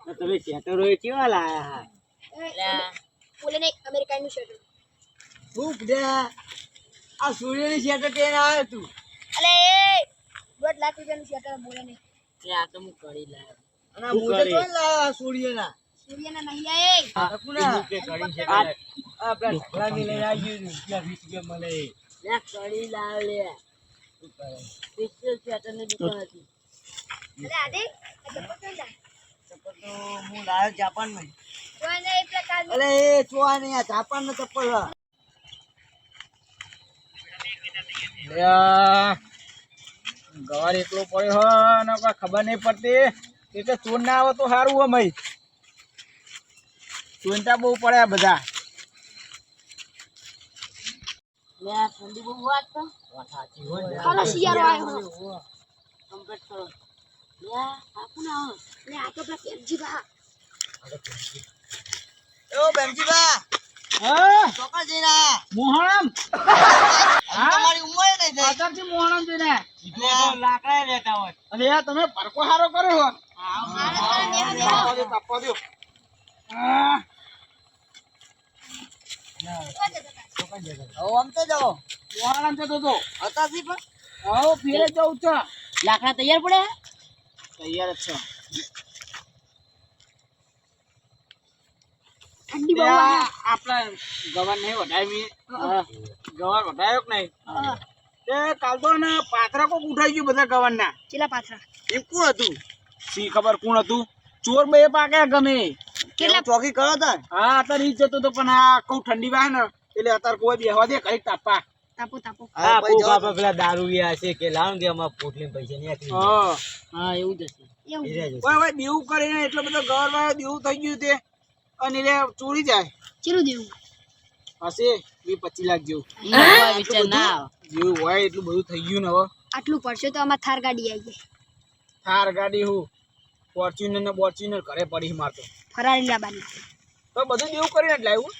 તો તમે શેટરો સૂર્યની શેટર સૂર્યના નહીં આય આ આપણા ઢોકળાની લઈને આવી ગયું રૂપિયા વીસ રૂપિયા મળે. ચપ્પલ તો હું જાપાનમાં અરે એ ચોવા નહીં આ ચપ્પલ ગવાર એકલો પડ્યો હ ને કોઈ ખબર નહીં પડતી. એટલે ચોર ના આવે તો સારું હો બહુ શિયાળો આવ્યો. ને આ તો પેલા બા. મોહણમ તમારી ઉંમર નહીં થઈ. મોહણમ જઈને. લાકડા લેતા હોય. અરે યાર તમે પરકો હારો કર્યો હો. કાપવા દો હા હવે આમ તો જાઓ. જતો પણ? ફેરે જવું છે. લાકડા તૈયાર પડે? તૈયાર જ છે. ઠંડી બહુ તે આવે આ આપણા ગવાર નહીં વઢાવી ગવાર વઢાયો કે નહીં? તે કાલ તો ને પાથરા કોક ઉઠાઈ ગયું બધા ગવારના ચેલા પાથરા? એમ કોણ હતું? સી ખબર કોણ હતું? ચોર બે પાકે ગમે. કેટલા? ચોકી કરો તા. હા ઈ જતો તો પણ આ કઉ ઠંડી વાય ને. એટલે અત્યારે કોઈ બેહવા દે કઈ તાપા. તાપો તાપો. હા પછી જવા પેલા દારૂ હશે કે લાવ કે આમાં પોટલી પૈસા નહીં હા. હા એવું જ હશે. એવું ઓય ઓય દેવું કરીને એટલો બધો ગવાર દેવું થઈ ગયું તે. અને એટલે ચોરી જાય. ચેલું દેવું? હશે વીસ પચીસ લાખ જેવું. વિચાર ના જેવું હોય એટલું બધું થઈ ગયું ને હવે. આટલું પડશે તો આમાં થાર ગાડી આવી જાય. થાર ગાડી હું? ફોર્ચ્યુનર ને બોર્ચ્યુનર ઘરે પડી મારતો. ફરારી તો બધું દેવું કરીને જ લાવ્યું.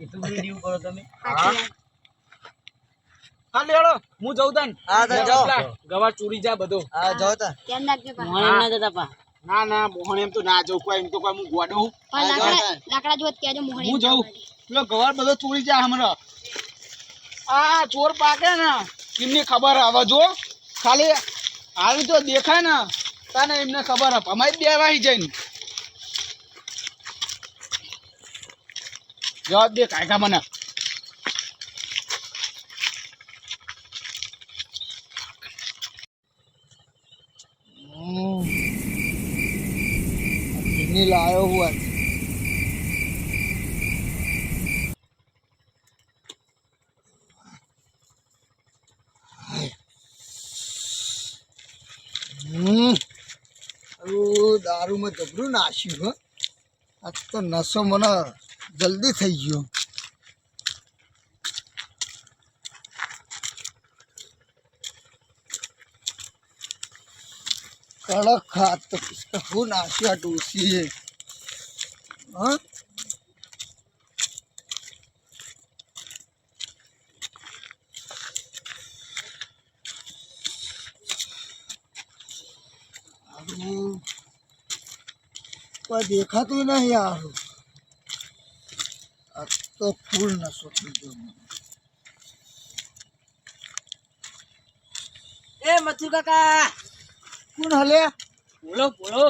એટલું બધું કરો તમે. સાચી હા લેડો હું જઉં તન. હા, તો જાઓ. પેલા ગવાર ચોરી જાય બધો. હા જાઓ તા. ધ્યાન રાખજો પા. મોહન ના જતા પા. ના ના મોહન એમ તો ના જવું કોઈ એમ તો કોઈ હું ગોડો પણ લાકડા લાકડા જોત કહેજો મોહણી હું જઉં. પેલો ગવાર બધો ચોરી જાય હમણાં. આ ચોર પાકે ને. એમની ખબર હવે જો. ખાલી આવી તો દેખાય ને. તને એમને ખબર આપ અમારી બે વાહી જઈને. જવાબ દે કાયકા મને. ની લાયો હું આજ. દારૂમાં જબરું નાશ્યું હો. આજ તો નસો મને જલ્દી થઈ ગયો. કડક ખાત તો હું નાખ્યું આ ડોસીએ હા? આવું કોઈ દેખાતું નહીં યાર આ તો ફૂલ નશો થઈ ગયો. એ મથુ કાકા કોણ હલે? બોલો બોલો.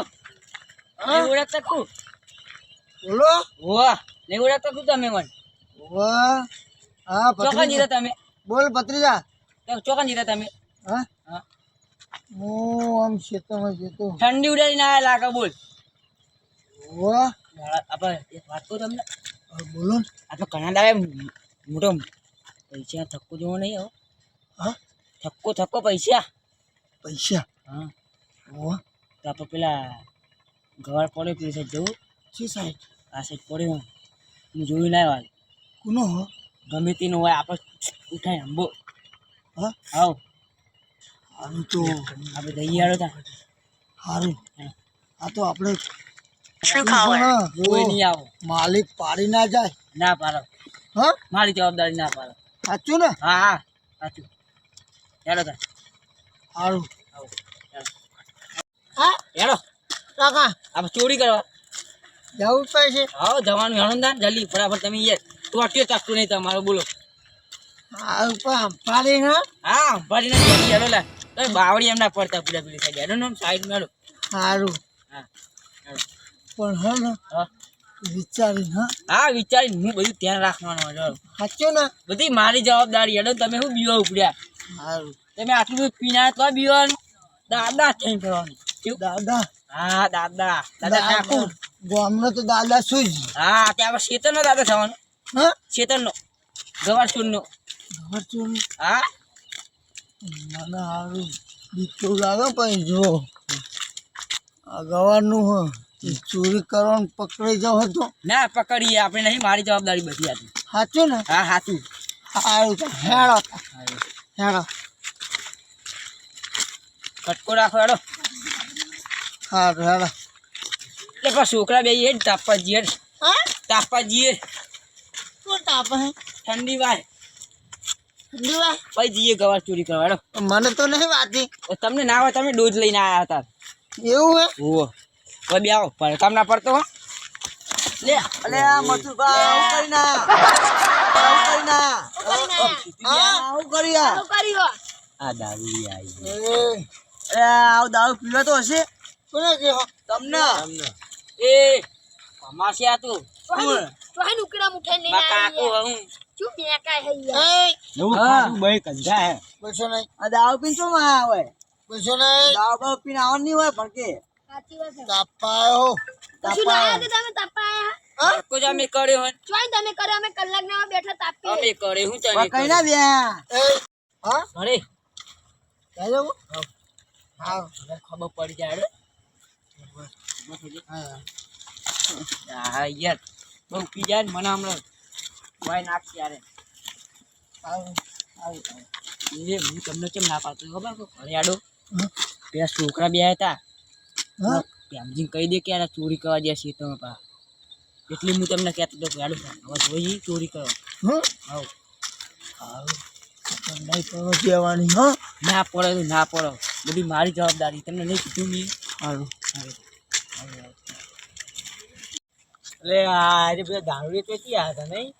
નહીં ઓળખતા તું? બોલો. વાહ નહીં ઓળખતા તું તમે મને? વાહ હા ચોકા જીરા તમે. બોલ ભત્રીજા. ચોકા જીરા તમે. હા? હા. હું આમ ખેતરમાં જતો ઠંડી ઉડાડીને આયા લાગે બોલ. વાહ આપણે એક વાત કહું તમને? બોલો ને. આપણે ઘણા દાવે મોટો પૈસા થક્કો જોવો નહીં હો. હા? થક્કો થક્કો પૈસા. પૈસા? હા. ઓ તો આપણે પેલા ગવાર પડ્યો પેલી સાઈડ જવું. શી સાહેબ આ સાઈડ પડ્યો. હું જોયું ના વાળ કોનો હો? ગમે તેનું હોય આપણે ઉઠાય આંબો. હા? આવ સારું તો. આપણે દૈયાળો તા સારું હા. આ તો આપણે માલિક પાડી ના જાય. ના પાડો. હા? મારી જવાબદારી ના પાડો. સાચું ને? હા હા સાચું. હેડો તાર. સારું આવો હા? હેડો. કાકા. આપણે ચોરી કરવા. જવું પડશે. હા જવાનું હણંદા ને જલ્દી ફટાફટ તમે યાર ટોટ્યો ચાકતું નહીં તમારો બોલો. હા ઉપર અંપારી ના. હા ભરીને જલ્દી હેડો લા. તમે બાવળી એમ ના પડતા પૂરા પૂરી થઈ ગયા. હેડો નામ સાઈડ મેળો સારું હા. પણ હે ને વિચારી હા. હા વિચારી હું બધું ધ્યાન રાખવાનું હેડો. સાચું ને? બધી મારી જવાબદારી હેડો તમે શું બીવા ઉપડ્યા? સારું તમે આટલું બધું પીના તો બીવાનું. દાદા થઈ ફરવાનું? દાદા? હા દાદા. દાદા કાકુ ગામનો તો દાદા શું જ. હા ત્યાં આપણે શેતરનો દાદા થવાનો. હા? શેતરનો. ગવાર નો ઘર ચોરી હા. મને સારું બીક લાગે પણ જો આ ગવારનું હ ચોરી કરવાનું પકડી જાવ હતો ના પકડીએ. આપણે નહીં મારી જવાબદારી બધી હતી સાચું ને? હા સાચું સારું તો હેડો હેડો કટકો રાખો હેડો સારું હેડો એટલે પણ છોકરા બે એ જ તાપવા જઈએ તાપવા જઈએ શું તાપે વાર ઠંડી વાર પછી જઈએ ગવાર ચોરી કરવા હેડો મને તો નહીં વાતી. તમને ના હોય તમે ડોઝ લઈને આવ્યા હતા. એવું હે? હવે બે આવો પણ કામ ના પડતો લે અલે આ મથુરભા આવું કરી ના. આવું કરી ના. હા આવું કરી આ. આ. દારૂ આવી એ આવ દારૂ પીવા તો હશે. કોને કે તમને. એ અમાસે આ તું. ચોહાઈ ઉકડા મુઠે લઈને બા કાકો હું શું બેકાય હે યાર? એ ખાધું બઈ કંજા હે. પૈસો નહીં. આ દારૂ પીને શું માં આવે? પૈસો નહીં. દારૂ બારૂ પીને આવવાની નહીં હોય પણ કે. સાચી વાત છે તાપાયો. કશું લાયા તે તમે તાપાયા. હા? અમે કર્યો હોય. ચોઈ તમે કરે અમે કલાક ના બેઠા તાપીએ. અમે કરે હું તમે કઈ ના બે હા? અરે જઈ હા. ખબર પડી જાય હા. હા. યાર. બહુ પી જાય ને મને હમણાં. ભાઈ નાખ યારે સારું સારું એ હું તમને કેમ ના પાડતો ખબર? ઘરે આડો પેલા છોકરા બે હતા. પ્રેમજી કહી દે કે ચોરી કરવા દે છે તમે પા એટલે હું તમને કહેતો હતો કે આડો હવે જોઈ ચોરી કરો. હા? આવ. નહીં પડો કહેવાની હા? ના પડે તો ના પડો. બધી મારી જવાબદારી. તમને નહીં કીધું મેં? સારું એટલે આ બધા દારૂ પેટી આવ્યા હતા નહીં?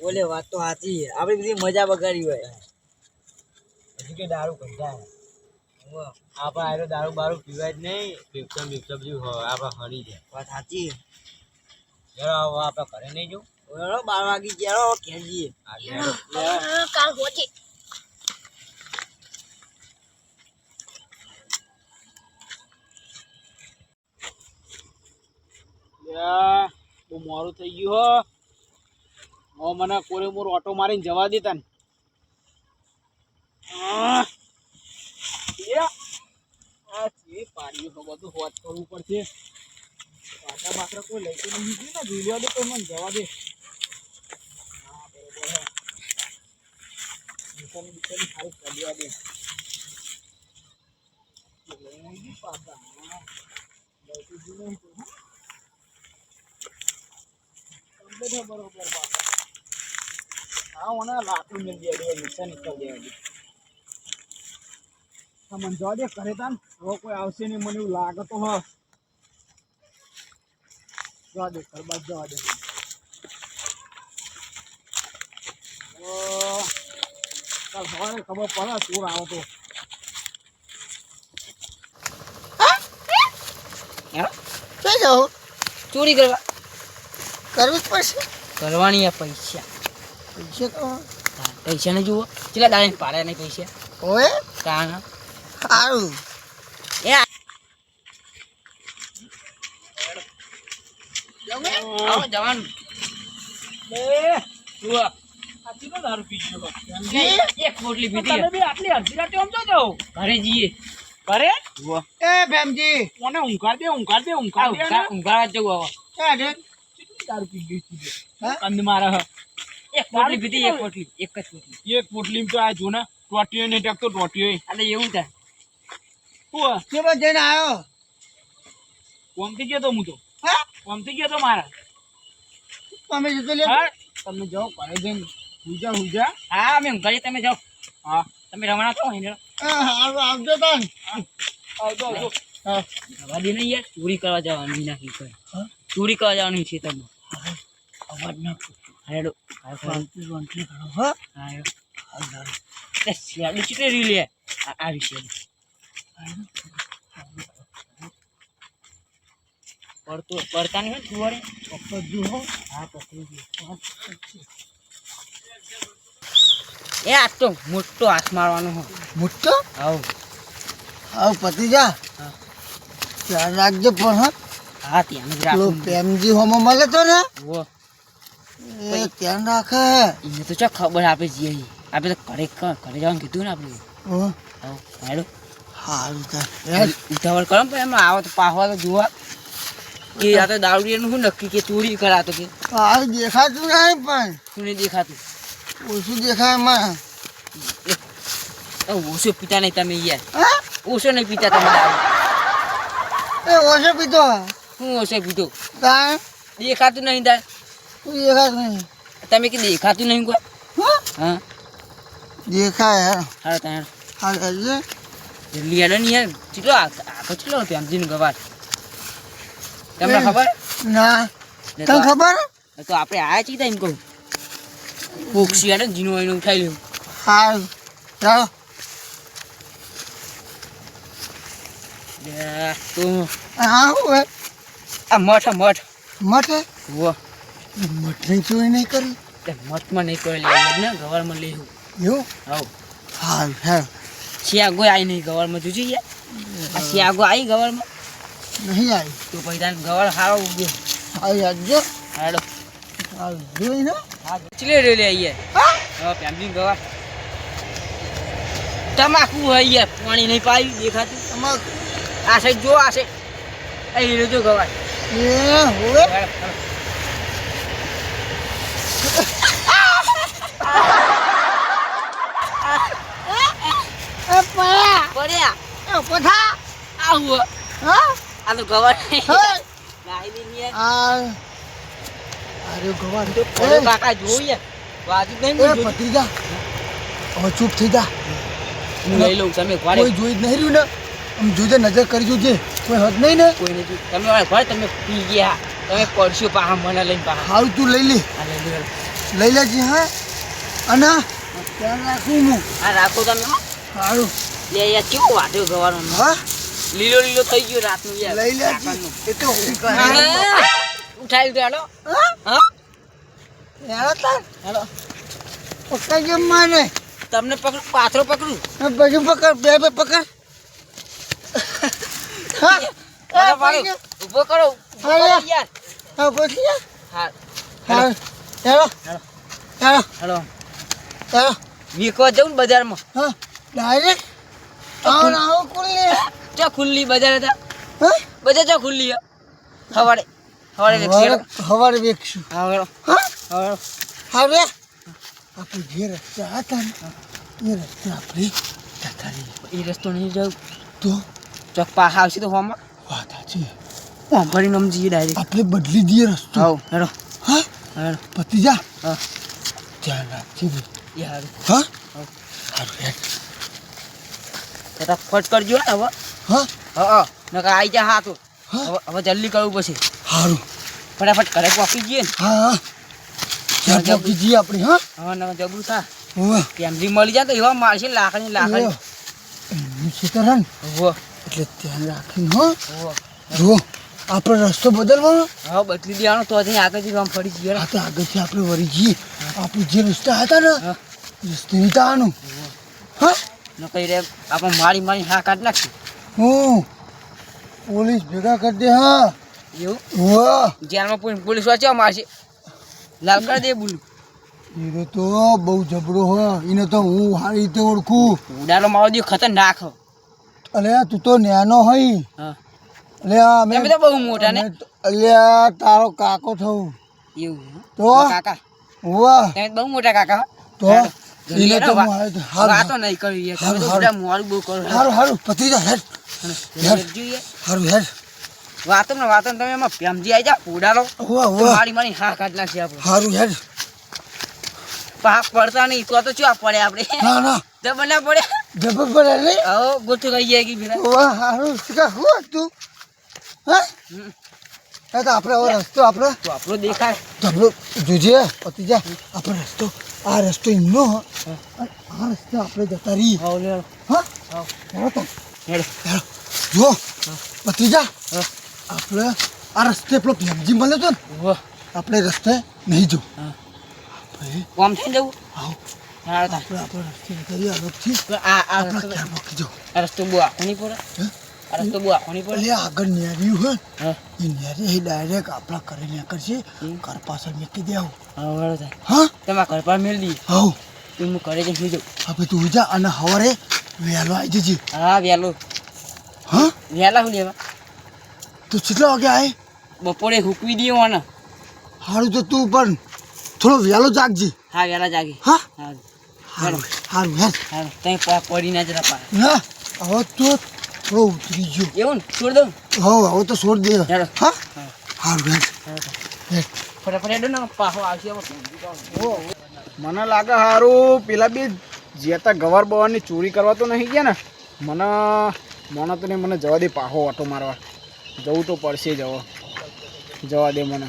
બોલે વાત તો સાચી આપણે બધી મજા બગાડી હોય. હજી કે દારૂ કંટા આપણે આરો દારૂ બારૂ પીવાય જ નહીં. પીપસમ જેવું હોય આપણે હરી જાય. વાત સાચી. હેરો હવે આપણે ઘરે નહીં જવું હેરો બાર વાગી ગયા ઘેર જઈએ કાલ હોજે બહુ મોડું થઈ ગયું હો. હવે મને કોરે મોર ઓટો મારીને જવા દેતા ને. આ પાડ્યું તો બધું કરવું પડશે. પાટા બાટા કોઈ લઈ તો મને જવા દે. હા, બરોબર હે. નિશાની બિશાની સારી કરી દે બરોબર હા મને લાકડું મિલ જાય મિશન નીકળી દે મને જવા દે કરે તાન. હવે કોઈ આવશે નહીં મને એવું લાગે તો હ. જવા દે ઘર બાદ જવા દે. ઓ, સવારે ખબર પડે ચોર આવો તો. ક્યાં જાઉં ચોરી કરવા. કરવી જ પડશે. કરવાની આ પૈસા. પૈસા તો પૈસા ને જુઓ. કેટલા દાડે પાડે નહીં પૈસા? ઓએ તાણ સારું એ જવાનું. એક પોટલી પીધી આટલી અડધી રાતે આમ જો ઘરે જઈએ. કરે એ ભેમજી. મને ઊંઘાડ દે ઊંઘાડ દે આ ઊંઘાડ દે ઊંઘા- ઊંઘાડવા જવું હવે. ક્યાં છે કેટલી દારૂ પી ગઈ છે? કંદ મારે એક પોટલી પીધી એક પોટલી એક જ પોટલી એક પોટલી તો આ જો ને ટોટીઓ ને ટેકતો ટોટીઓ એટલે એવું થાય. હું કેવો જઈને આવ્યો કોમથી ગયો તો હું તો. હા? કોમથી ગયો તો મારા. તમે જતો લે હા? તમે જાઓ ઘરે જઈને હુજા હુજા. હા અમે ઘરે તમે જાઓ. હા. તમે રમણા છો એને હા આવજો તો. આવજો આવજો. હા. રવા નહીં યાર ચોરી કરવા જવાની નાખી કી ચોરી કરવા જવાની છે તમે અવાજ ના હેડો. હા શાંતિ શાંતિ કરો હા. એ શિયાળું ચીટે રીલે આ આવી છે પડતો પડતા નહીં હોય જુવારે પકડજો હા પકડી એ આ તો મોટો હાથ મારવાનો હો. મોટો? આવ. આવ પતિ જા. ધ્યાન રાખજો પણ હા. હા ત્યાં જ રાખો. પ્રેમજી હોમો મળે તો ને? વો એ ધ્યાન રાખે. એને તો ચા ખબર આપે જઈએ આપણે તો ઘરે ઘરે જવાનું કીધું ને આપણે આવ હેડો. હારું તાર. ઉતાવળ કરો પણ એમાં આવો તો પાહવા તો જોવા. એ આ તો દારૂડિયાનું શું નક્કી કે ચોરી કરાતો કે? હા દેખાતું નહીં પણ. શું નહીં દેખાતું? ઓછું દેખાય એમાં. એ ઓછો પીતા નહીં તમે યાર. ઓછો નહીં પીતા તમે દારૂ. એ ઓછો પીતો? શું ઓછો પીતો? તાર? દેખાતું નહીં તાર. તું દેખાતું નહીં? તમે કે દેખાતું નહીં કોઈ? હા? હા? દેખાય હા. તાર. હજે જલ્દી હેડો ને યાર ચેટલો આ- આખો ચેટલો પ્રેમજીનો ગવાર તમને ખબર? ના. તને ખબર? તો આપણે આયા છીએ એમ કહું. બોક્સી હેડો જીનો એનો ઉઠાઈ લેવું હા ચાલો. મઠ હા હું મઠ મઠ. મઠે? વો. મઠની ચોરી નહીં કરી? મઠમાં નહીં કોઈ લે ને ગવારમાં લેવું એવું? હા હારું શિયાગો આવી નહીં ગવારમાં જોજો યાર. આ શિયાગો આવી ગવારમાં નહીં આવી તો પછી તાન ગવાર હારો ઉગ્યો આવી હજે હાડો જોઈ ને. હા ચલે રે લે હા? તમાકુ હોય યાર પાણી નહીં પાયું દેખાતું. અમાર આ સાઈડ જો આ સાઈડ. એ હીરો જો ગવાર એ હેડો, હેડો. એ પયા પડ્યા પથા આવું. હો. હા આ તો ગવાર હે. લાવી દે ને યાર આ અરે ગવાર તો કાકા જોવું વાજુ નહીં પતી જા. હવે ચૂપ થઈ જા. લઈ લઉં તમે કોઈ જોઈ જ નહીં રહ્યું ને. આમ જોજે નજર કરી જોજે. કોઈ હદ નહીં ને. કોઈ નહીં તમે વાળા ઘરે તમે પી ગયા. તમે પડશો પાહા મને લઈને પાહા હાલ તું લઈ લે. લઈ લો. લઈ લેજે હા. અને ત્યાં રાખું હું. આ રાખો તમે હો. સારું લે યાર કેવું વાટ્યો ગવાનો હા? લીલો લીલો થઈ ગયો રાતનું યાર. લઈ લેજે. એ તો દો હાલો હા. હા? યાર તાર. હાલો પકડ માને. તમને પકડું પાથરો પકડું? બધું પકડ બે બે પકડ. હા? હાલો. બાજુ. કરો હા, યાર. હા પછી હા. હેલો ચાલો હાલો ચાલો વીકવા જવું ને બજારમાં. હા ડાયરેક્ટ આવો આવો ખુલ્લી. ચા ખુલ્લી બજાર હતા હા? બજાર ચો ખુલ્લી હે? સવારે સવારે વેચી હવારે હવારે હા હા? હા હવે આપણે જે રસ્તા હતા ને એ રસ્તે આપણે જતા રહીએ. એ રસ્તો નહીં જાવ તો? ચોક આવશે તો હોમાં વાત સાચી ભરીને આમ ડાયરેક્ટ આપણે બદલી દઈએ રસ્તો. આવો હેડો. હા? હેડો. પતી જા હા. ધ્યાન રાખજે હા? હા. હેડ. ફટાફટ કરજો ને હવે. હા? હા નકર આવી જા હા તો. હા? હવે જલ્દી કરવું પછી સારું ફટાફટ ઘરે પહોંચી જઈએ ને. હા હા. ત્યાં પહોંચી જઈએ આપણે હા? હા નકર જબરું થા. કેમરી મળી જાય તો એવા મારશે લાખની લ્યો. ખેતર હે ને? એટલે ધ્યાન રાખીને હો? હોવો જો આપણો રસ્તો બદલવાનો. હા બદલી દેવાનો તો અહીં આગળથી આમ ફરી જઈએ હા તો આગળથી આપણે વળી જઈએ. આપણે જે રસ્તા હતા ને. રસ્તે નહીં જવાનું હા? નકર રે આપણે મારી મારી હા કાઢ નાખી. હું? પોલીસ ભેગા કરી દે હા? એવું? વાહ. જેલમાં પોલીસ વાંચવા મારશે? લાલ કરી દે બોલું એનો તો બહુ જબરો હ. એને તો હું સારી રીતે ઓળખું. ઉડાડો મારો દી ખતરનાક હો. અલે આ તું તો નાનો હઈ. હા. અલે આ અમે તમે તો બહુ મોટા ને. અલ્યા તારો કાકો થવું એવું? તો? કાકા. વાહ. તમે બહુ મોટા કાકા તો? એને તો વાતો નહીં યાર. તમે તો બધા મોડું બહુ કરો. હારું હારું. પતી જા હેડ. જલ્દી હેડ. હેડજો યાર. હારું હેડ. વાતો ને વાતો તમે એમાં પ્રેમજી આવી જા ઉડાડો. વાહ તો વાહ મારી મારી હા કાઢ નાખશે આપણે હારું હેડ. પાક પડતા નહીં તો તો ચા પડે આપણે? ના ના. જબર ના પડે? જબર પડે નહીં. આવો ગોઠું રહી જાય કે ભેરા વાહ હારું. શીખા હું હતું હા? તો આપણે રસ્તો આપણો. આપણો દેખાય. આપણો જોજે પતી જા આપણો રસ્તો. આ રસ્તો એમનો આ રસ્તે આપણે જતા રહીએ. આવ લે હા? તો. હેડો હેડો જો પતી જા આપણે આ રસ્તે પેલો ભેમજી મળ્યો તો ને વાહ. આપણે રસ્તે નહીં જવું. હા. ભાઈ કોમ થઈને જવું? આવો. હા આપણે આપણે રસ્તે નીકળીએ અલગથી આ આ આપણે રસ્તો ક્યાં મૂકી રસ્તો બહુ આખો નહીં પડે? હે? તો આખો નહીં પડે આગળ નેર્યું હોય હા. એ નેરી એ ડાયરેક્ટ આપણા ઘરે નીકળશે ઘર પાછળ મૂકી દે આવું. હા થાય હા? તમારા ઘર પર મેળ દી હવ તું હું ઘરે જઈ જાઉં. હવે તું જા અને હવારે વહેલો આવી જજે. હા વહેલો. હા? વહેલા હું લેવા. તું કેટલા વાગે આવે બપોરે હુકવી દઈએ મને સારું તો તું પણ થોડો વહેલો જાગજે. હા વહેલા જાગી. હા? હા સારું હેર હા તઈ પડી ના જરા પા હા હવે તો થોડો ઉતરી ગયો. એવું ને છોડ દઉં. હવે હવે તો છોડ દે. હા? હા. સારું હેર ફટાફટ હેડો ને પાછો આવશે મને લાગે હારું પેલા બે જેતા ગવાર બવારની ચોરી કરવા તો નહીં ગયા ને? મને મને તો નહીં મને જવા દે પાહો ઓટો મારવા. જવું તો પડશે જવો. જવા દે મને.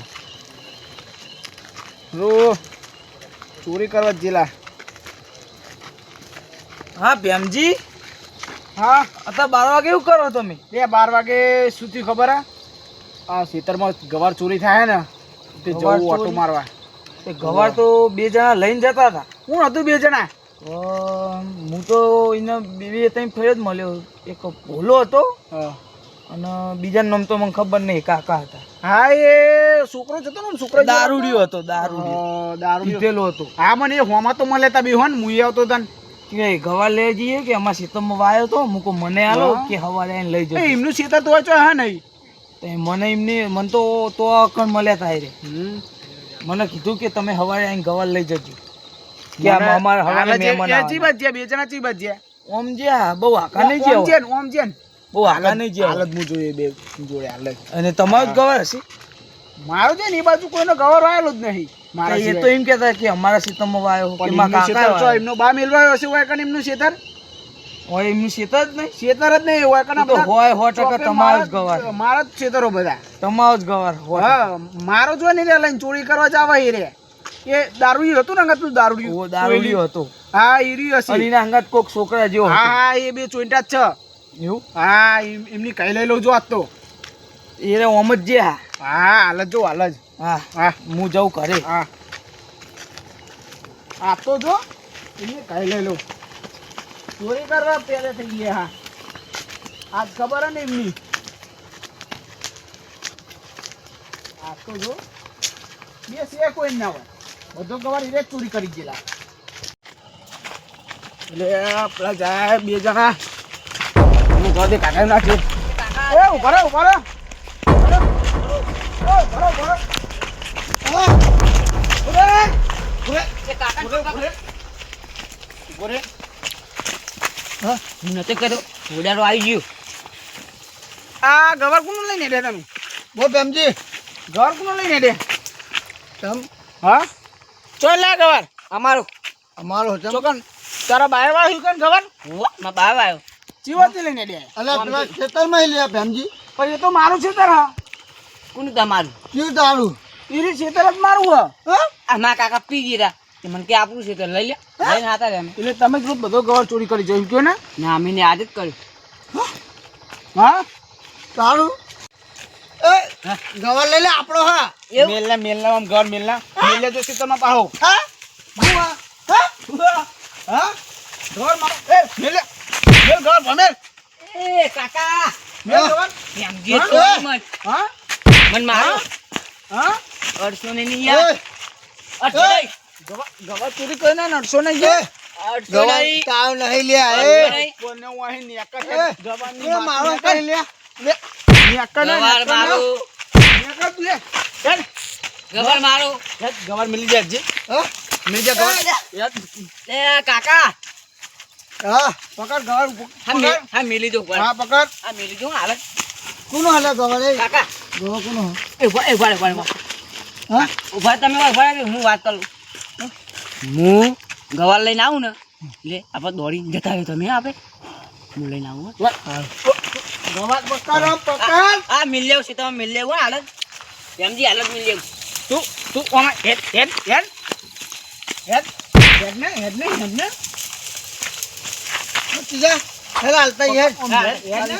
રો ચોરી કરવા જેલા. હા ભેમજી? હા? અત્યારે બાર વાગે એવું કરો તમે? બે બાર વાગે શું થયું ખબર હે? આ ખેતરમાં ગવાર ચોરી થાય ને તે જવું ઓટો મારવા. એ ગવાર તો બે જણા લઈને જતા હતા. કોણ હતું બે જણા? હું તો એને બે બે ત્રણ ફેર જ મળ્યો. એક ભોલો હતો અને બીજા નામ તો મને ખબર નહીં કાકા હતા. હા એ છોકરો જતો ને છોકરો દારૂડિયો હતો દારૂડિયો. દારૂ પીધેલો હતો. હા મને એ હોમાં તો મળે તા બી હો ને મુઈ આવતો તન કે ગવા લઈ જઈએ કે અમારા સીતમમાં વાયો તો મૂકો મને આલો કે હવારે આવીને લઈ જાય જજો એમનું સીતર તો હોય હા નહીં. તો મને એમને મને તો તો અકણ મળ્યા થાય રે મને કીધું કે તમે હવારે અહીં ગવા લઈ જજો. કે અમારા હવારે મહેમાન ચી આવવાના. બાજ જ્યાં બે જણા ચી બાજ જ્યાં ઓમ જ્યા બહુ આકા નહીં ઓમ જ્યાં જ્યાં ને, ઓમ જેન. બહુ આકા નહીં જ્યા હાલત હું જોઈએ બે જોડે હાલત. અને તમારો જ ગવાર હશે? મારો છે ને એ બાજુ કોઈનો ગવર આવેલો જ નહીં. તો એ તો એમ કહેતા કે અમારા સીતમમાં વાયો પણ કાકા એમનો બા મેલવાયો હશે હોય કને એમનું શેતર? હોય એમનું શેતર જ નહીં. શેતર જ નહીં હોય બધા હોય હો ટકા તમારો જ ગવાર. મારા જ શેતરો બધા. તમારો જ ગવાર હા મારો જો ને રે લઈને ચોરી કરવા જાવા એ રે. એ દારૂ હતું ને અંગત દારૂ ઓ હતું હતો. હા ઈરી હશે. એના અંગત કોક છોકરા જેવો હા એ બે ચોઈટા જ છે. એવું? હા એમ- એમની કઈ લઈ લઉં જો આજ તો. એ રે ઓમ જ જે હા. હા હાલ જ જો હાલ જ. હા. હા. હું જાઉં ઘરે. હા. આ તો જો એને કહી લઈ લઉં. ચોરી કરવા પહેલે થઈ ગયા હા. આજ ખબર હે ને એમની? આ તો જો બે છે કોઈ ના હોય. બધો કવાર ઈરે ચોરી કરી ગયેલા. એટલે પેલા જાય બે જણા. હું ઘર દે કાકા. નાખ્યું એ ઊભા ઊભા ઊભા ઊભા કર્યો ઘોડારો આવી ગયો કોનું બો બેમજી ગવાર કોનું લઈને દે તમ હા ચોલ લે ગવાર અમારો અમારો ચોકન તારા. બાય વાળા કન ગવારમાં બાય આવ્યો ચીવતી લઈને દે અલા ખેતરમાં લ્યા ભેમજી પણ તો મારું ખેતર હા કોણ તમારું કયું દારૂ ઈરી ખેતર જ મારું હો મારા કાકા પી ગીરા. તે મને કે આપણું છે તો લઈ લે. લઈને હતા રે એટલે તમે જ બધો ગવાર ચોરી કરી જઈ કયો ને? ના અમે આજ જ કર્યું હા? હા. ગવાર લઈ લે આપણો હા? મેલના મેલના આમ ઘર મેલના મેલે જો ખેતરમાં પાહો. હા? બુઆ હા? હા ઘર મારો એ મેલે મેલ ગવર ભમેલ એ કાકા. મેલ ગવર એમ જે તો મત હા? મન મારો હા? અડસો ને નહીં યાર. અડસો! નહીં. ગવાર ગવાર ચોરી કરીને નડશો નહીં એ ગયા અડસો નહીં. તાવ નહીં અડસો એ નહીં. કોને હું અહીં નેકર એ, મારો માથે કઈ લે નેકર ને મારો. નેકર તું લે. હેડ. મારો. હેડ ગવાર મિલી જાય જે હા? મિલી જાય ગવાર. હેડ. એ કાકા. હા. પકડ ગવાર હા મેલી ઉપર હા પકડ. હા મિલી દો હાલે. કોનો હાલે ગવાર રે કાકા. ગવા કોનો? એ ઊભા એ ઊભા ઊભા હા? ઊભા તમે ઊભા રહો, હું વાત કરું. હું ગવાર લઈને આવું ને એટલે આપણે દોડીને જતા આવ્યો તમે આપે. હું લઈને આવું હો. ગવાત પકડ. પકડ આ મિલ લેવું છે તમે મિલ લેવું હાલત એમજી હાલત મિલ લેવું. તું તું ઓમાં હેડ હેડ હેડ. હેડ. હેડ ને હેડ ને હેડ ને. હેલા હાલતા હેડ. ઓમ હેડ હેડ ને.